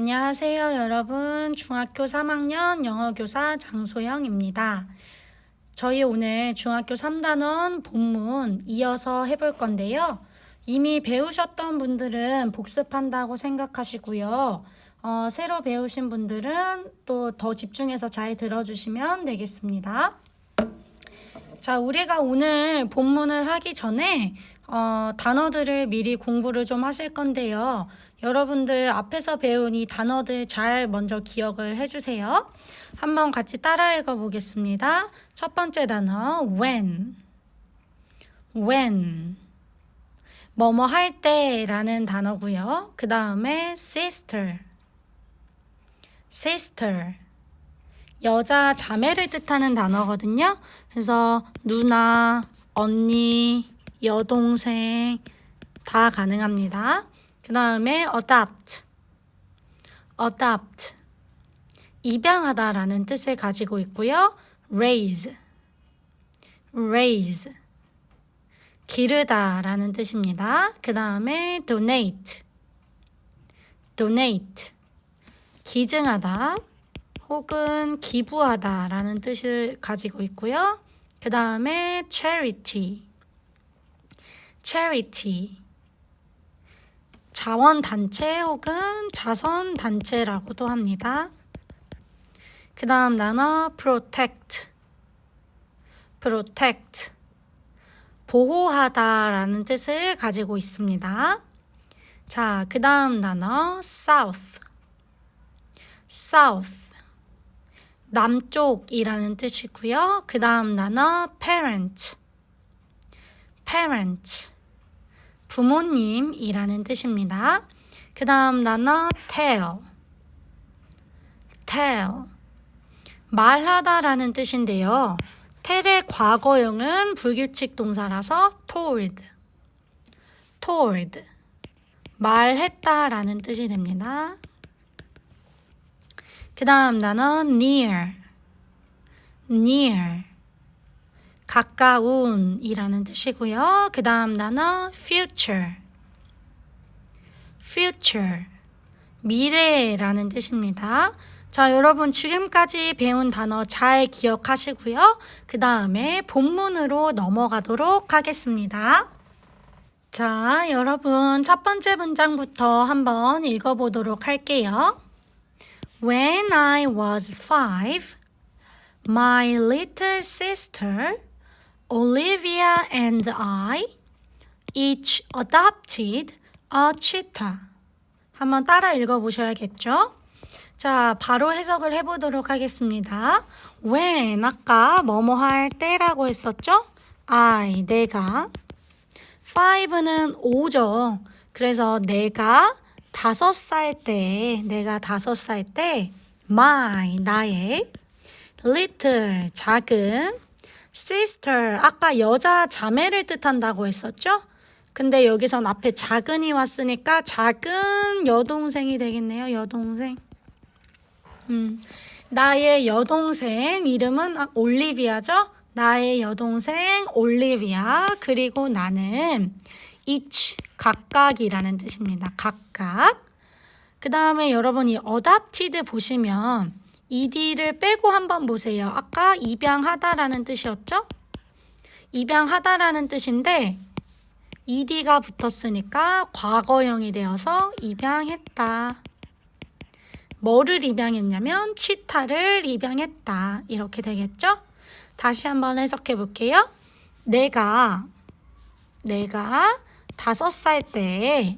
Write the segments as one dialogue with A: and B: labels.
A: 안녕하세요, 여러분. 중학교 3학년 영어교사 장소영입니다. 저희 오늘 중학교 3단원 본문 이어서 해볼 건데요. 이미 배우셨던 분들은 복습한다고 생각하시고요. 어, 새로 배우신 분들은 또 더 집중해서 잘 들어주시면 되겠습니다. 자, 우리가 오늘 본문을 하기 전에 어, 단어들을 미리 공부를 좀 하실 건데요. 여러분들 앞에서 배운 이 단어들 잘 먼저 기억을 해주세요. 한번 같이 따라 읽어 보겠습니다. 첫 번째 단어, when. when. 뭐뭐 할 때라는 단어고요. 그 다음에 sister. sister. 여자 자매를 뜻하는 단어거든요. 그래서 누나, 언니, 여동생 다 가능합니다. 그 다음에 adopt. adopt. 입양하다라는 뜻을 가지고 있고요. raise. raise. 기르다라는 뜻입니다. 그 다음에 donate. donate. 기증하다. 혹은 기부하다라는 뜻을 가지고 있고요. 그 다음에 charity, charity, 자원단체 혹은 자선단체라고도 합니다. 그 다음 단어 protect, protect, 보호하다라는 뜻을 가지고 있습니다. 자, 그 다음 단어 south, south, 남쪽이라는 뜻이고요. 그 다음 단어 parent, parent, 부모님이라는 뜻입니다. 그 다음 단어 tell, tell, 말하다라는 뜻인데요. tell의 과거형은 불규칙 동사라서 told, told, 말했다라는 뜻이 됩니다. 그 다음 단어 near, near, 가까운이라는 뜻이고요. 그 다음 단어 future, future, 미래라는 뜻입니다. 자, 여러분 지금까지 배운 단어 잘 기억하시고요. 그 다음에 본문으로 넘어가도록 하겠습니다. 자, 여러분 첫 번째 문장부터 한번 읽어보도록 할게요. When I was five, my little sister, Olivia and I each adopted a cheetah. 한번 따라 읽어보셔야겠죠? 자, 바로 해석을 해보도록 하겠습니다. when, 아까 뭐뭐 할 때라고 했었죠? I, 내가. five는 5죠. 그래서 내가 다섯 살 때, 내가 다섯 살 때, my, 나의, little, 작은, sister, 아까 여자 자매를 뜻한다고 했었죠? 근데 여기선 앞에 작은이 왔으니까 작은 여동생이 되겠네요, 여동생. 음, 나의 여동생 이름은 아, 올리비아죠? 나의 여동생 올리비아. 그리고 나는 each, 각각이라는 뜻입니다. 각각. 그 다음에 여러분이 adopted 보시면 ed를 빼고 한번 보세요. 아까 입양하다라는 뜻이었죠? 입양하다라는 뜻인데 ed가 붙었으니까 과거형이 되어서 입양했다. 뭐를 입양했냐면 치타를 입양했다. 이렇게 되겠죠? 다시 한번 해석해 볼게요. 내가 내가 다섯 살때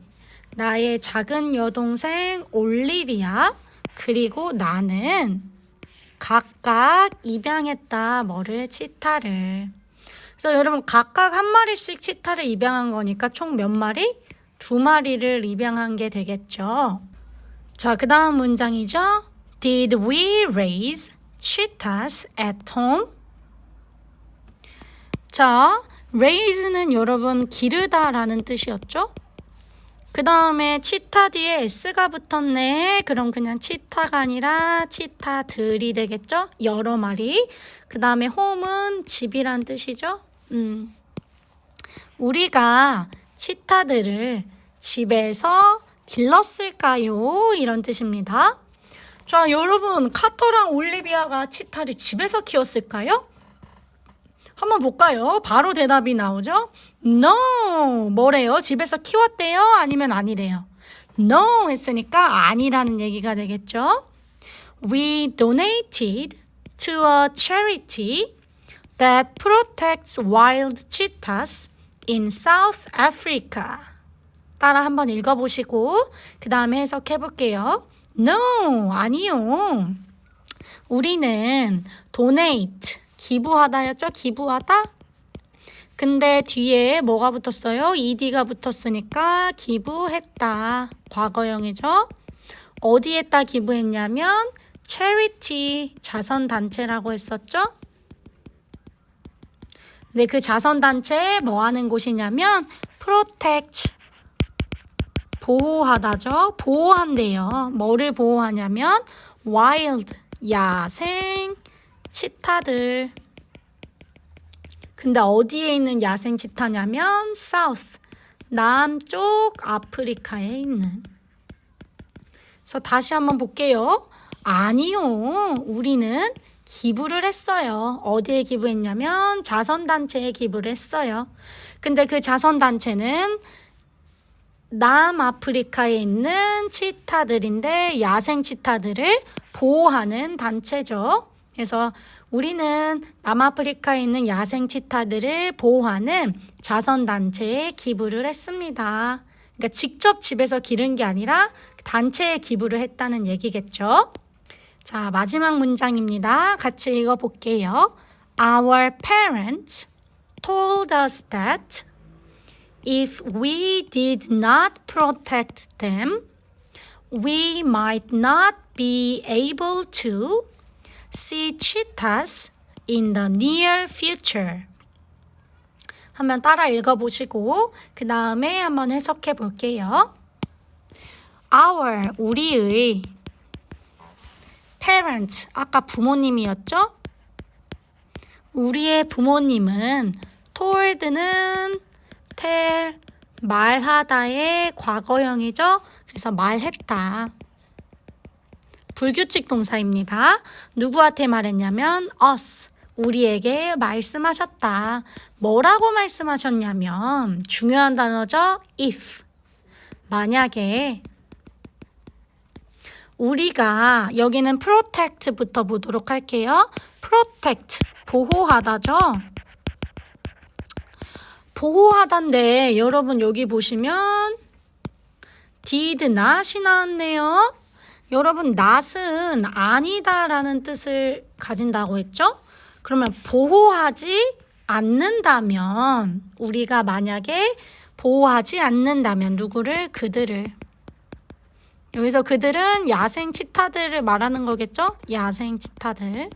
A: 나의 작은 여동생 올리비아 그리고 나는 각각 입양했다. 뭐를 치타를. 그래서 여러분 각각 한 마리씩 치타를 입양한 거니까 총 몇 마리? 두 마리를 입양한 게 되겠죠. 자, 그 다음 문장이죠. Did we raise cheetahs at home? 자, raise는 여러분 기르다라는 뜻이었죠? 그 다음에 치타 뒤에 s가 붙었네. 그럼 그냥 치타가 아니라 치타들이 되겠죠? 여러 마리. 그 다음에 home은 집이란 뜻이죠? 음. 우리가 치타들을 집에서 길렀을까요? 이런 뜻입니다. 자, 여러분, 카터랑 올리비아가 치타를 집에서 키웠을까요? 한번 볼까요? 바로 대답이 나오죠? No! 뭐래요? 집에서 키웠대요? 아니면 아니래요? No! 했으니까 아니라는 얘기가 되겠죠? We donated to a charity that protects wild cheetahs in South Africa. 따라 한번 읽어보시고 그 다음에 해석해 볼게요. No, 아니요. 우리는 donate, 기부하다였죠? 기부하다? 근데 뒤에 뭐가 붙었어요? ed가 붙었으니까 기부했다. 과거형이죠? 어디에다 기부했냐면 charity, 자선단체라고 했었죠? 네, 그 자선단체 뭐 하는 곳이냐면 protect, 보호하다죠. 보호한대요. 뭐를 보호하냐면 wild, 야생, 치타들. 근데 어디에 있는 야생 치타냐면 south, 남쪽 아프리카에 있는. 그래서 다시 한번 볼게요. 아니요. 우리는 기부를 했어요. 어디에 기부했냐면 자선단체에 기부를 했어요. 근데 그 자선단체는 남아프리카에 있는 치타들인데 야생 치타들을 보호하는 단체죠. 그래서 우리는 남아프리카에 있는 야생 치타들을 보호하는 자선단체에 기부를 했습니다. 그러니까 직접 집에서 기른 게 아니라 단체에 기부를 했다는 얘기겠죠. 자, 마지막 문장입니다. 같이 읽어 볼게요. Our parents told us that if we did not protect them, we might not be able to see cheetahs in the near future. 한번 따라 읽어보시고 그 다음에 한번 해석해 볼게요. Our 우리의 parents 아까 부모님이었죠? 우리의 부모님은 told는 tell 말하다의 과거형이죠. 그래서 말했다. 불규칙 동사입니다. 누구한테 말했냐면 us 우리에게 말씀하셨다. 뭐라고 말씀하셨냐면 중요한 단어죠. if 만약에 우리가 여기는 protect부터 보도록 할게요. protect 보호하다죠. 보호하다인데 여러분 여기 보시면 did not이 나왔네요. 여러분 not은 아니다라는 뜻을 가진다고 했죠? 그러면 보호하지 않는다면 우리가 만약에 보호하지 않는다면 누구를 그들을 여기서 그들은 야생 치타들을 말하는 거겠죠? 야생 치타들.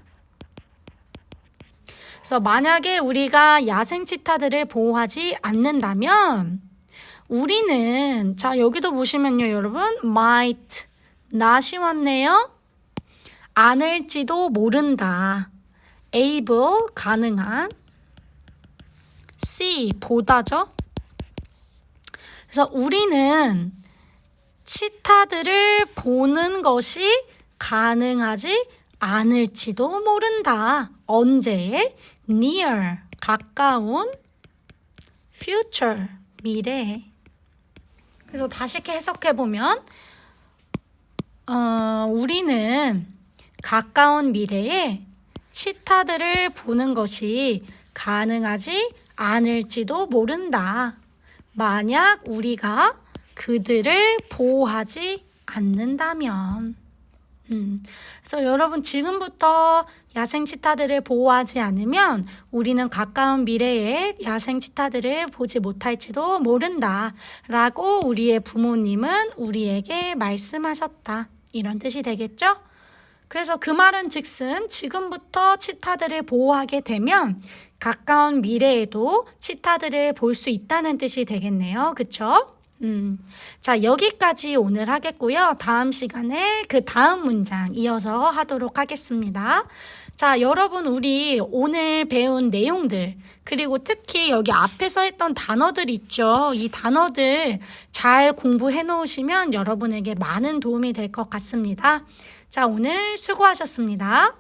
A: 그래서 만약에 우리가 야생 치타들을 보호하지 않는다면 우리는 자 여기도 보시면요 여러분 might not이 왔네요. 않을지도 모른다. able 가능한 see 보다죠. 그래서 우리는 치타들을 보는 것이 가능하지 않을지도 모른다. 언제? near 가까운 future 미래. 그래서 다시 이렇게 해석해 보면 어, 우리는 가까운 미래에 치타들을 보는 것이 가능하지 않을지도 모른다. 만약 우리가 그들을 보호하지 않는다면. 음, 그래서 여러분 지금부터 야생 치타들을 보호하지 않으면 우리는 가까운 미래에 야생 치타들을 보지 못할지도 모른다. 라고 우리의 부모님은 우리에게 말씀하셨다. 이런 뜻이 되겠죠? 그래서 그 말은 즉슨 지금부터 치타들을 보호하게 되면 가까운 미래에도 치타들을 볼 수 있다는 뜻이 되겠네요. 그쵸? 음. 자, 여기까지 오늘 하겠고요. 다음 시간에 그 다음 문장 이어서 하도록 하겠습니다. 자, 여러분, 우리 오늘 배운 내용들, 그리고 특히 여기 앞에서 했던 단어들 있죠. 이 단어들 잘 공부해 놓으시면 여러분에게 많은 도움이 될 것 같습니다. 자, 오늘 수고하셨습니다.